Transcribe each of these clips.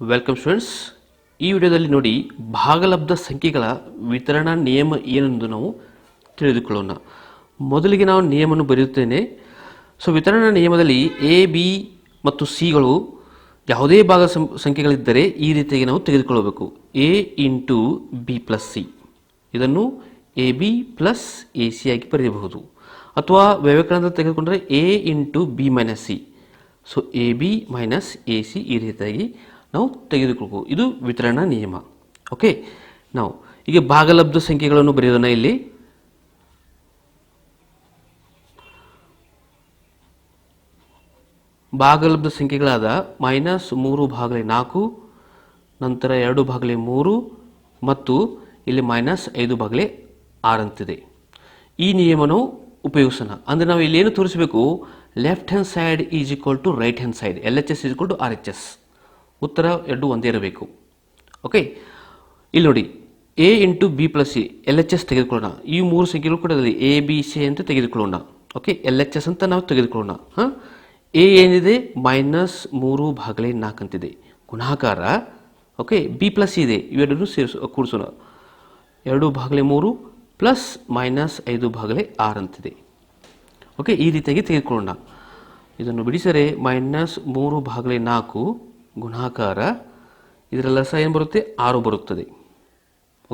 Welcome students ಈ ವಿಡಿಯೋದಲ್ಲಿ ನೋಡಿ ಭಾಗಲಬ್ಧ ಸಂಖ್ಯೆಗಳ ವಿತರಣಾ ನಿಯಮ ಏನೆಂದು ನಾವು ತಿಳಿದುಕೊಳ್ಳೋಣ. ಮೊದಲಿಗೆ ನಾವು ನಿಯಮವನ್ನು ಬರೆಯುತ್ತೇನೆ. ಸೊ ವಿತರಣಾ ನಿಯಮದಲ್ಲಿ ಎ ಬಿ ಮತ್ತು ಸಿಗಳು ಯಾವುದೇ ಭಾಗ ಸಂಖ್ಯೆಗಳಿದ್ದರೆ ಈ ರೀತಿಯಾಗಿ ನಾವು ತೆಗೆದುಕೊಳ್ಳಬೇಕು. A into B plus C ಇದನ್ನು A B plus A C ಆಗಿ ಬರೆಯಬಹುದು. ಅಥವಾ ವ್ಯವಕರಣದ ತೆಗೆದುಕೊಂಡರೆ A into B minus C so A B minus A C ಈ ರೀತಿಯಾಗಿ ನಾವು ತೆಗೆದುಕೊಳ್ಬೋದು ಇದು ವಿತರಣಾ ನಿಯಮ. ಓಕೆ? ನಾವು ಈಗ ಭಾಗಲಬ್ಧ ಸಂಖ್ಯೆಗಳನ್ನು ಬರೆಯೋಣ ಇಲ್ಲಿ. ಭಾಗಲಬ್ಧ ಸಂಖ್ಯೆಗಳಾದ ಮೈನಸ್ ಮೂರು ಭಾಗಲೆ ನಾಲ್ಕು, ನಂತರ ಎರಡು ಭಾಗಲೆ ಮೂರು, ಮತ್ತು ಇಲ್ಲಿ ಮೈನಸ್ ಐದು ಭಾಗಲೆ ಆರಂತಿದೆ ಈ ನಿಯಮನು ಉಪಯೋಗಿಸೋಣ. ಅಂದರೆ ನಾವು ಇಲ್ಲಿ ಏನು ತೋರಿಸಬೇಕು? Left hand side is equal to right hand side L H S is equal to R H S ಉತ್ತರ ಎರಡು ಒಂದೇ ಇರಬೇಕು. ಓಕೆ ಇಲ್ಲಿ ನೋಡಿ A into B plus C L H S ತೆಗೆದುಕೊಳ್ಳೋಣ. ಈ ಮೂರು ಸಂಖ್ಯೆಗಳು ಕೂಡ ಅದರಲ್ಲಿ ಎ ಬಿ ಸಿ ಅಂತ ತೆಗೆದುಕೊಳ್ಳೋಣ. ಓಕೆ ಎಲ್ ಎಚ್ ಎಸ್ ಅಂತ ನಾವು ತೆಗೆದುಕೊಳ್ಳೋಣ. ಹಾಂ ಎ ಏನಿದೆ? ಮೈನಸ್ ಮೂರು ಭಾಗಲೇ ನಾಲ್ಕು ಅಂತಿದೆ. ಗುಣಾಕಾರ ಓಕೆ ಬಿ ಪ್ಲಸ್ ಇದೆ. ಇವೆರಡನ್ನು ಸೇರಿಸ, ಕೂಡಿಸೋಣ. ಎರಡು ಭಾಗಲೆ ಮೂರು ಪ್ಲಸ್ ಮೈನಸ್ ಐದು ಭಾಗಲೆ ಆರು ಅಂತಿದೆ. ಓಕೆ ಈ ರೀತಿಯಾಗಿ ತೆಗೆದುಕೊಳ್ಳೋಣ. ಇದನ್ನು ಬಿಡಿಸರೆ ಮೈನಸ್ ಮೂರು ಭಾಗಲೆ ನಾಲ್ಕು ಗುಣಾಕಾರ ಇದರ ಲಸ ಏನು ಬರುತ್ತೆ? ಆರು ಬರುತ್ತದೆ.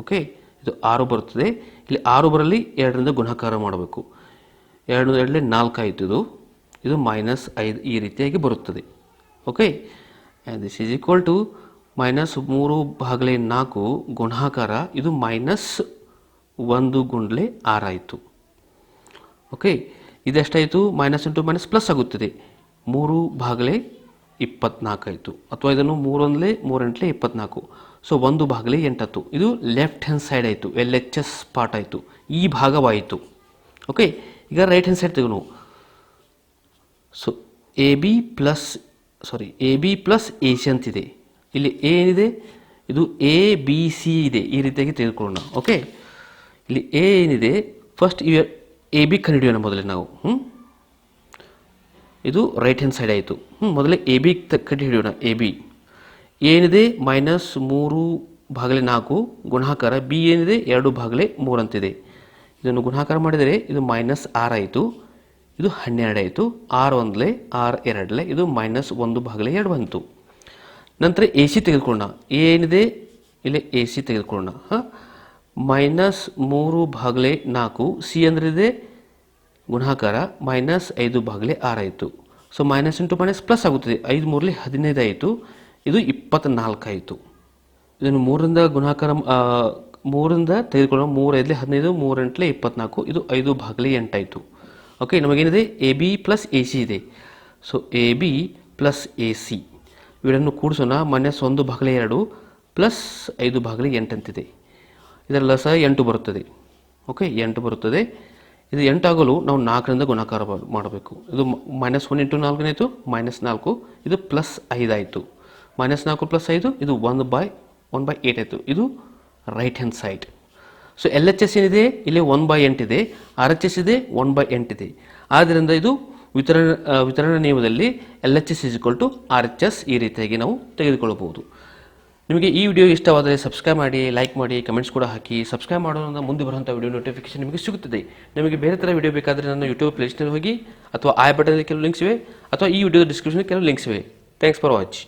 ಓಕೆ ಇದು ಆರು ಬರುತ್ತದೆ. ಇಲ್ಲಿ ಆರು ಬರಲಿ ಎರಡರಿಂದ ಗುಣಾಕಾರ ಮಾಡಬೇಕು. ಎರಡು ಎರಡಲೇ ನಾಲ್ಕು ಆಯಿತು ಇದು. ಇದು ಮೈನಸ್ ಐದು ಈ ರೀತಿಯಾಗಿ ಬರುತ್ತದೆ. Okay this is equal to minus ಮೂರು ಭಾಗಲೆ ನಾಲ್ಕು ಗುಣಾಕಾರ, ಇದು ಮೈನಸ್ ಒಂದು ಗುಂಡ್ಲೆ ಆರಾಯಿತು ಓಕೆ ಇದೆಷ್ಟಾಯಿತು? ಮೈನಸ್ ಇಂಟು ಮೈನಸ್ ಪ್ಲಸ್ ಆಗುತ್ತದೆ. ಮೂರು ಭಾಗಲೆ ಇಪ್ಪತ್ನಾಲ್ಕು ಆಯಿತು ಅಥವಾ ಇದನ್ನು ಮೂರೊಂದಲೇ ಮೂರೆಂಟ್ಲೆ ಇಪ್ಪತ್ನಾಲ್ಕು. ಸೊ ಒಂದು ಭಾಗಲೇ ಎಂಟತ್ತು. ಇದು ಲೆಫ್ಟ್ ಹ್ಯಾಂಡ್ ಸೈಡ್ ಆಯಿತು. ಎಲ್ ಎಚ್ ಎಸ್ ಪಾರ್ಟ್ ಆಯಿತು. ಈ ಭಾಗವಾಯಿತು. ಓಕೆ ಈಗ ರೈಟ್ ಹ್ಯಾಂಡ್ ಸೈಡ್ ತೆಗೆದು so A B plus sorry A B plus A C ಅಂತಿದೆ ಇಲ್ಲಿ ಎ ಏನಿದೆ? ಇದು ಎ ಬಿ ಸಿ ಇದೆ. ಈ ರೀತಿಯಾಗಿ ತೆಗೆದುಕೊಳ್ಳೋಣ. ಓಕೆ ಇಲ್ಲಿ ಎ ಏನಿದೆ? ಫಸ್ಟ್ ಇವ ಎ ಬಿ ಕಂಡುಹಿಡಿಯೋಣ ಮೊದಲೇ ನಾವು. ಹ್ಞೂ ಇದು ರೈಟ್ ಹ್ಯಾಂಡ್ ಸೈಡ್ ಆಯಿತು. ಹ್ಞೂ ಮೊದಲೇ ಎ ಬಿ ಕಂಡು ಹಿಡಿಯೋಣ. ಎ ಬಿ ಏನಿದೆ? ಮೈನಸ್ ಮೂರು ಭಾಗಲೆ ನಾಲ್ಕು ಗುಣಾಕಾರ. ಬಿ ಏನಿದೆ? ಎರಡು ಭಾಗಲೆ ಮೂರಂತಿದೆ ಇದನ್ನು ಗುಣಾಕಾರ ಮಾಡಿದರೆ ಇದು ಮೈನಸ್ ಆರ್ ಆಯಿತು. ಇದು ಹನ್ನೆರಡು ಆಯಿತು. ಆರು ಒಂದಲೇ, ಆರ್ ಎರಡಲೆ, ಇದು ಮೈನಸ್ ಒಂದು ಭಾಗಲೆ ಎರಡು ಬಂತು. ನಂತರ ಎ ಸಿ ತೆಗೆದುಕೊಳ್ಳೋಣ. ಏನಿದೆ? ಇಲ್ಲಿ ಎ ಸಿ ತೆಗೆದುಕೊಳ್ಳೋಣ. ಹಾಂ? ಮೈನಸ್ ಮೂರು ಭಾಗಲೆ ನಾಲ್ಕು. ಸಿ ಅಂದ್ರೆ ಗುಣಾಕಾರ ಮೈನಸ್ ಐದು ಬಾಗಿಲೆ ಆರಾಯಿತು so minus into minus plus ಆಗುತ್ತದೆ. ಐದು ಮೂರಲ್ಲಿ ಹದಿನೈದು ಆಯಿತು. ಇದು ಇಪ್ಪತ್ತ್ನಾಲ್ಕಾಯಿತು ಇದನ್ನು ಮೂರರಿಂದ ಗುಣಾಕಾರ ಮೂರರಿಂದ ತೆಗೆದುಕೊಳ್ಳೋ ಮೂರೈದಲೆ ಹದಿನೈದು ಮೂರೆಂಟ್ಲೆ ಇಪ್ಪತ್ನಾಲ್ಕು. ಇದು ಐದು ಭಾಗಲಿ ಎಂಟಾಯಿತು okay ನಮಗೇನಿದೆ? A B plus A C ಇದೆ. So A B plus A C ಇವೆರಡನ್ನು ಕೂಡಿಸೋಣ. ಮೈನಸ್ ಒಂದು ಭಾಗಲೆ ಎರಡು ಪ್ಲಸ್ ಐದು ಭಾಗಲಿ ಎಂಟಂತಿದೆ ಇದರಲ್ಲ ಸಹ ಎಂಟು ಬರುತ್ತದೆ. ಓಕೆ ಎಂಟು ಬರುತ್ತದೆ. ಇದು ಎಂಟಾಗಲು ನಾವು ನಾಲ್ಕರಿಂದ ಗುಣಾಕಾರ ಮಾಡ್- ಮಾಡಬೇಕು. ಇದು ಮೈನಸ್ ಒನ್ ಇಂಟು ನಾಲ್ಕನೇತು ಮೈನಸ್ ನಾಲ್ಕು, ಇದು ಪ್ಲಸ್ ಐದಾಯಿತು ಮೈನಸ್ ನಾಲ್ಕು ಪ್ಲಸ್ ಐದು, ಇದು ಒಂದು ಬೈ ಒನ್ ಬೈ ಏಟ್ ಆಯಿತು. ಇದು right hand side so L H S ಏನಿದೆ? ಇಲ್ಲಿ ಒನ್ ಬೈ ಇದೆ. ಆರ್ ಎಚ್ ಎಸ್ ಇದೆ ಒನ್ ಬೈ ಇದೆ. ಆದ್ದರಿಂದ ಇದು ವಿತರಣಾ ವಿತರಣಾ ನಿಯಮದಲ್ಲಿ L H S is equal to R H S ಈ ರೀತಿಯಾಗಿ ನಾವು ತೆಗೆದುಕೊಳ್ಳಬಹುದು. ನಿಮಗೆ ಈ ವಿಡಿಯೋ ಇಷ್ಟವಾದರೆ ಸಬ್ಸ್ಕ್ರೈಬ್ ಮಾಡಿ, ಲೈಕ್ ಮಾಡಿ, ಕಮೆಂಟ್ಸ್ ಕೂಡ ಹಾಕಿ. ಸಬ್ಸ್ಕ್ರೈಬ್ ಮಾಡೋದ್ರಿಂದ ಮುಂದೆ ಬರುವಂಥ ವಿಡಿಯೋ ನೋಟಿಫಿಕೇಶನ್ ನಿಮಗೆ ಸಿಗುತ್ತದೆ. ನಿಮಗೆ ಬೇರೆ ಥರ ವಿಡಿಯೋ ಬೇಕಾದರೆ ನನ್ನ ಯೂಟ್ಯೂಬ್ ಪ್ಲೇಸ್ನಲ್ಲಿ ಹೋಗಿ ಅಥವಾ ಐ ಬಟನಲ್ಲಿ ಕೆಲವು ಲಿಂಕ್ಸ್ ಇವೆ ಅಥವಾ ಈ ವಿಡಿಯೋ ಡಿಸ್ಕ್ರಿಪ್ಷನ್ ಕೆಲವು ಲಿಂಕ್ಸ್ ಇವೆ. Thanks for watch